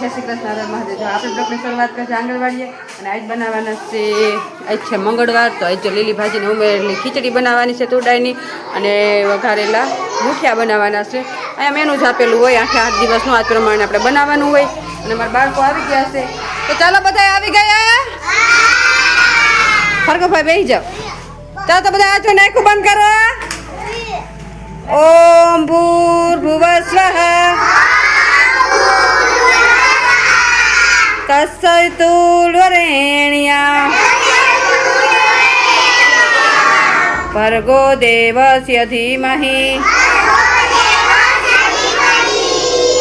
જય શ્રી શરૂઆત કરશે આંગણવાડીએ. અને આજ બનાવવાના છે, આજ મંગળવાર, તો આજ લીલી ભાજીને ઉમેરેલી ખીચડી બનાવવાની છે તુડાઈની અને વઘારેલા મુઠિયા બનાવવાના છે. અહીંયા મેનુ જ આપેલું હોય આઠે આઠ દિવસનું આ પ્રમાણે આપણે બનાવવાનું હોય. અને મારા બાળકો આવી ગયા છે. તો ચાલો બધા આવી ગયા ફરગોભાઈ બેસી જાઓ. ચાલો તો બધા આજો નાખું, બંધ કરો ઓમ ભૂર્ભુવ તુલ તસ્સૈતુર્વરેણ્યા ભર્ગો દેવસ્ય ધીમહિ.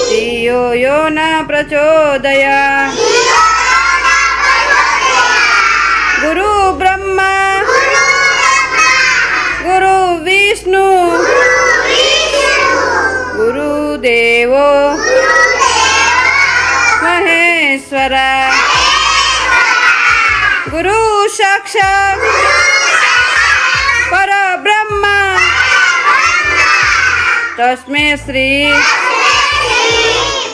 ધિયો યો ન પ્રચોદયા. ગુરુ બ્રહ્મા. ગુરુ વિષ્ણુ. ગુરુદેવો ગુરુ સાક્ષાત પરબ્રહ્મ. તસ્મે શ્રી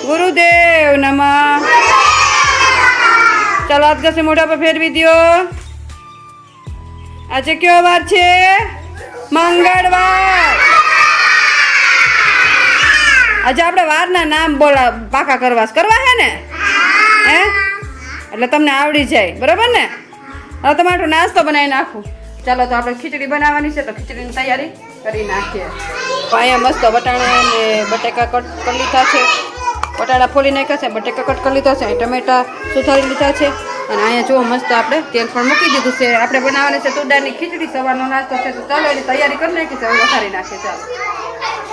ગુરુદેવ નમઃ. ચાલો હાથ ઘસે મોઢા પર ફેરવી દ્યો. આજે કયો વાર છે? મંગળવાર. આજે આપણે વારના નામ બોલા પાકા કરવા કરવા હે ને? એટલે તમને આવડી જાય, બરાબર ને? હવે તમારો નાસ્તો બનાવી નાખું. ચાલો, તો આપણે ખીચડી બનાવવાની છે, તો ખીચડીની તૈયારી કરી નાખીએ. અહીંયા મસ્ત વટાણા ને બટેકા કટ કરી લીધા છે. બટાટા ફોલી નાખ્યા છે, બટેકા કટ કરી લીધા છે ટમેટા સુધારી લીધા છે. અને અહીંયા જો મસ્ત આપણે તેલ પણ મૂકી દીધું છે. આપણે બનાવવાની છે તુરદારની ખીચડી, સવારનો નાસ્તો છે, તો ચાલો એની તૈયારી કરી નાખી છે વધારી નાખીએ, ચાલો.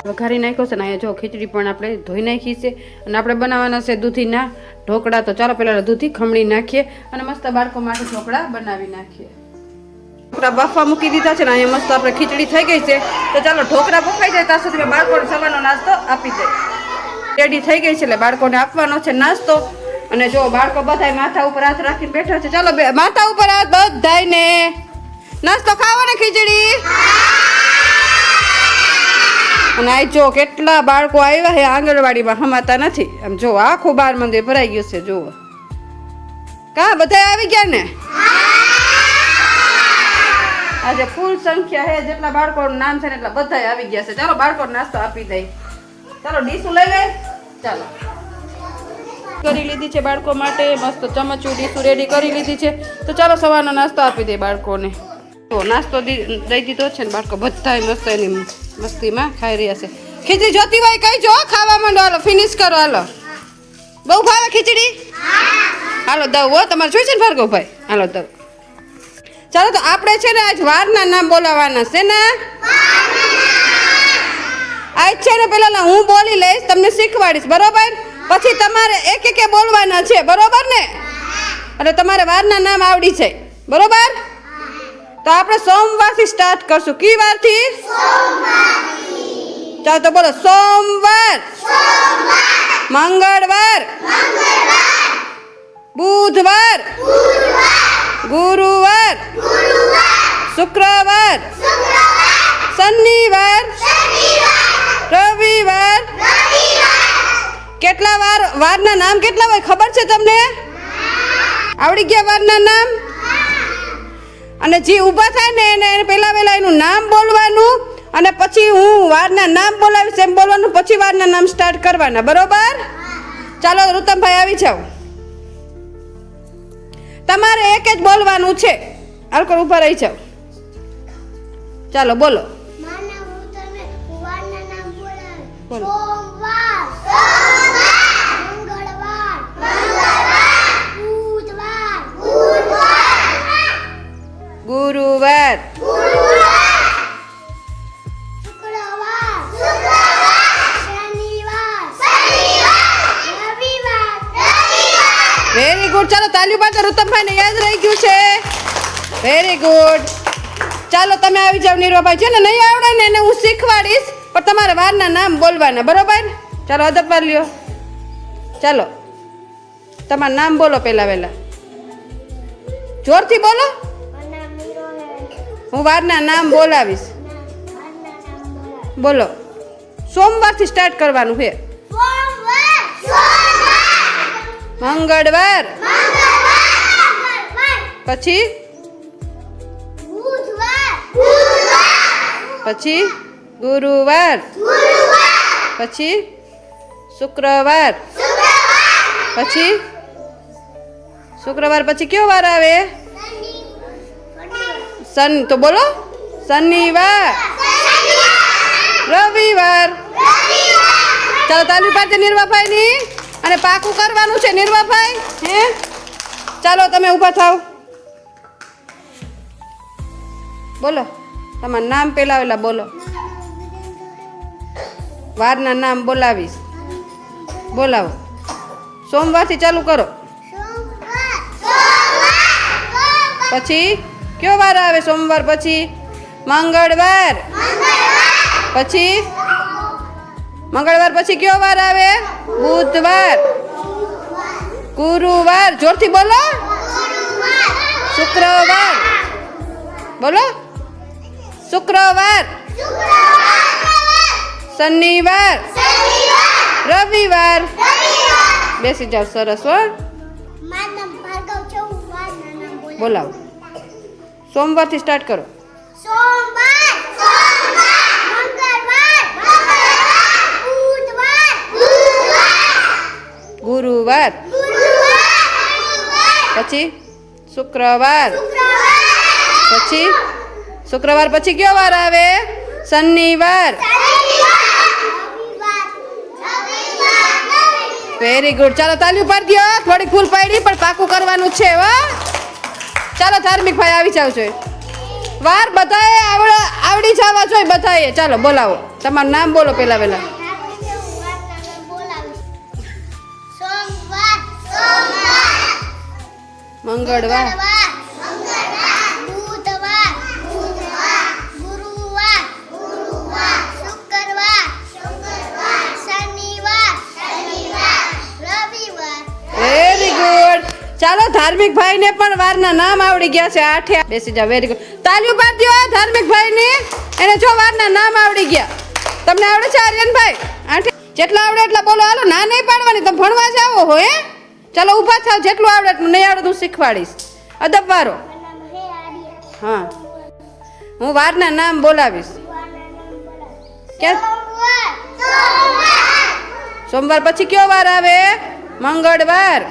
વઘારી નાખ્યો છે ને અહીંયા જો ખીચડી પણ આપણે ધોઈ નાખી છે અને આપણે બનાવવાના છે દૂધીના ઢોકળા. તો ચાલો પહેલાં દૂધી ખમણી નાખીએ અને મસ્ત બાળકો માટે ઢોકળા બનાવી નાખીએ. ઢોકળા બફવા મૂકી દીધા છે ને અહીંયા મસ્ત આપણે ખીચડી થઈ ગઈ છે. તો ચાલો ઢોકળા બફાઈ જાય ત્યાં સુધી બાળકોને સવારનો નાસ્તો આપી દે. રેડી થઈ ગઈ છે એટલે બાળકોને આપવાનો છે નાસ્તો. અને જો બાળકો બધાય માથા ઉપર હાથ રાખીને બેઠા છે. ચાલો માથા ઉપર હાથ બધાને નાસ્તો ખાવો ને ખીચડી? અને આ જો કેટલા બાળકો આવ્યા છે આંગણવાડીમાં, હમાતા નથી. આમ જો આખું બાર મંદિર ભરાઈ ગયું છે, જુઓ. કા બધા આવી ગયા ને? આજે ફૂલ સંખ્યા છે, જેટલા બાળકોનું નામ છે ને એટલા બધા આવી ગયા છે. ચાલો બાળકો નાસ્તો આપી દઈ. ચાલો, ડીશું લઈ લે. ચાલો. કરી લીધી છે બાળકો માટે, મસ્ત ચમચું, ડીશું રેડી કરી લીધી છે. તો ચાલો, સવારનો નાસ્તો આપી દે બાળકોને. તો નાસ્તો દઈ દીધો છે ને બાળકો બધા મસ્ત એની મસ્તીમાં ખાઈ રહ્યા છે. ખીચડી જોતી હોય કઈ જો ખાવા માંડો હાલો ફિનિશ કરો હાલો. બહુ ભાવે ખીચડી? હાલો દઉં હો તમારે જોઈ છે ને ભાર્ગવભાઈ હાલો દઉં ચાલો તો આપણે છે ને આજ વારના નામ બોલાવવાના છે ને? આજ છે ને પેલા હું બોલી લઈશ તમને શીખવાડીશ બરોબર? પછી તમારે એક એક બોલવાના છે બરોબર ને? એટલે તમારે વારના નામ આવડી જાય બરોબર? તો આપણે સોમવારથી સ્ટાર્ટ કરશું. કી વારથી? ચાલો તો બોલો સોમવાર. મંગળવાર. બુધવાર. ગુરુવાર. શુક્રવાર. શનિવાર. રવિવાર. કેટલા વાર વારના નામ કેટલા હોય ખબર છે તમને? આવડી ગયા વારના નામ? અને જે ઊભા થાય ને એને પહેલાં પહેલાં એનું નામ બોલવાનું. અને પછી હું વારના નામ બોલાવીશ એમ બોલવાનું પછી વારના નામ સ્ટાર્ટ કરવાના. બરોબર? ચાલો રુતમભાઈ આવી જાઓ. તમારે એક જ બોલવાનું છે. આલકોર ઊભા રહી જાઓ. ચાલો બોલો. બોલો. વેરી ગુડ ચાલો તાલીઓ પાડો રુતમભાઈ ને યાદ રહી ગયું છે. વેરી ગુડ ચાલો, તમે આવી જાવ નીરવાભાઈ છે ને, નહીં આવડે ને એને હું શીખવાડીશ, પણ તમારે વારના નામ બોલવાના, બરોબર? ચાલો અદબ વાર લ્યો. ચાલો, તમારું નામ બોલો પહેલા વહેલા. જોરથી બોલો. હે વારના નામ બોલાવીશ. બોલો. સોમવારથી સ્ટાર્ટ કરવાનું છે સોમવાર સોમવાર મંગળવાર. પછી? પછી? ગુરુવાર. પછી? શુક્રવાર. પછી? શુક્રવાર પછી કયો વાર આવે? સન તો બોલો. શનિવાર. રવિવાર. ચાલો તાલુ પાસે નિર્વાભાઈની. અને પાકું કરવાનું છે નિર્માભાઈ હે? ચાલો તમે ઊભા થાવ. બોલો તમારું નામ પેલા વેલા બોલો. વારના નામ બોલાવીશ. બોલાવો. સોમવારથી ચાલુ કરો. પછી કયો વાર આવે સોમવાર પછી? મંગળવાર. પછી? મંગળવાર પછી કયો વાર આવે? બુધવાર. ગુરુવાર. જોરથી બોલો. શુક્રવાર. બોલો. શુક્રવાર. શનિવાર. રવિવાર. બેસી જાઓ સરસ, હો. બોલાવો. સોમવારથી સ્ટાર્ટ કરો. સોમવાર સોમવાર મંગળવાર મંગળવાર બુધવાર બુધવાર ગુરુવાર. પછી શુક્રવાર. પછી શુક્રવાર પછી કયો વાર આવે? શનિવાર. વેરી ગુડ ચાલો તાલી ઉપર દો. થોડીક ફૂલ પાડી, પણ પાકું કરવાનું છે, હો. ચાલો ધાર્મિક ભાઈ આવી જાવ છો વાર બધાએ આવડ જવા જોઈએ બધાએ. ચાલો બોલાવો. તમારું નામ બોલો પહેલાં પેલા ગુડ ચાલો, ધાર્મિક ભાઈને પણ વારના નામ આવડી ગયા છે, આઠે બેસી જાઓ વેરી ગુડ તાલીઓ પાડ દો ધાર્મિક ભાઈને, એને જો વારના નામ આવડી ગયા. તમને આવડે છે આર્યનભાઈ? આઠે જેટલા આવડે એટલા બોલો. હાલો, ના નહીં પાડવાની, તમે ભણવા જાવો હો, હે? ચાલો ઊભા થાવ, જેટલું આવડે એટલું નહીં આવડે હું શીખવાડીશ. અદબ વારો. હા. હું વારના નામ બોલાવીશ. સોમવાર પછી કયો વાર આવે? મંગળવાર.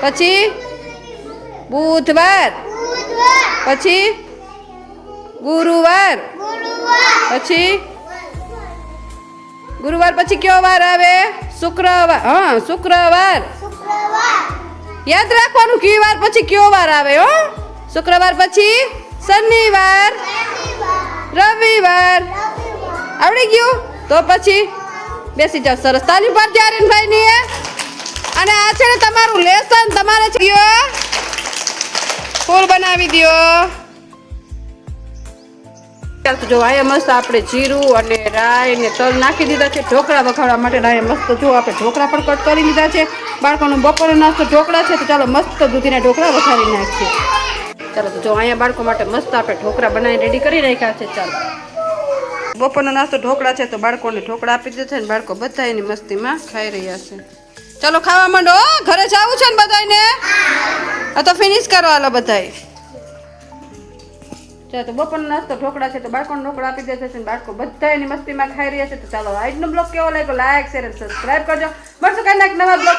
પછી? બુધવાર. પછી? ગુરુવાર. પછી? ગુરુવાર પછી કયો વાર આવે? શુક્રવાર. હા, શુક્રવાર. યાદ રાખવાનું કયો વાર પછી કયો વાર આવે, હો? શુક્રવાર પછી શનિવાર, રવિવાર. આવડી ગયું? તો પછી બેસી જાવ સરસ. તાલીમ ત્યારે આર્યનભાઈની એ. અને આ છે તમારું લેસન. તમારે. ફૂલ બનાવી ચાલ તો જો અહીંયા મસ્ત આપણે જીરું અને રાઈ ને તલ નાખી દીધા છે. ઢોકળા વખાડવા માટે રાય મસ્ત જો આપણે ઢોકળા પણ કટ કરી લીધા છે. બાળકોનું બપોરનો નાસ્તો ઢોકળા છે તો ચાલો મસ્ત દૂધીના ઢોકળા વખાડી નાખીએ. ચાલો તો જો અહીંયા બાળકો માટે મસ્ત આપણે ઢોકળા બનાવી રેડી કરી રાખ્યા છે. ચાલો. બપોરનો નાસ્તો ઢોકળા છે તો બાળકોને ઢોકળા આપી દીધા છે ને બાળકો બધા એની મસ્તીમાં ખાઈ રહ્યા છે. ચાલો ખાવા માંડો. ઘરે જવું છે ને બધાને આ તો ફિનિશ કરો હાલો બધાય. તો બપોરનો નાસ્તો ઢોકળા છે, તો બાળકોને ઢોકળા આપી દીધા છે બાળકો બધા એની મસ્તીમાં ખાઈ રહ્યા છે, તો ચાલો આજનો બ્લોગ કેવો લાગ્યો? લાઈક શેર અને સબસ્ક્રાઈબ કરજો. મળશું કાંઈ નવા બ્લોગ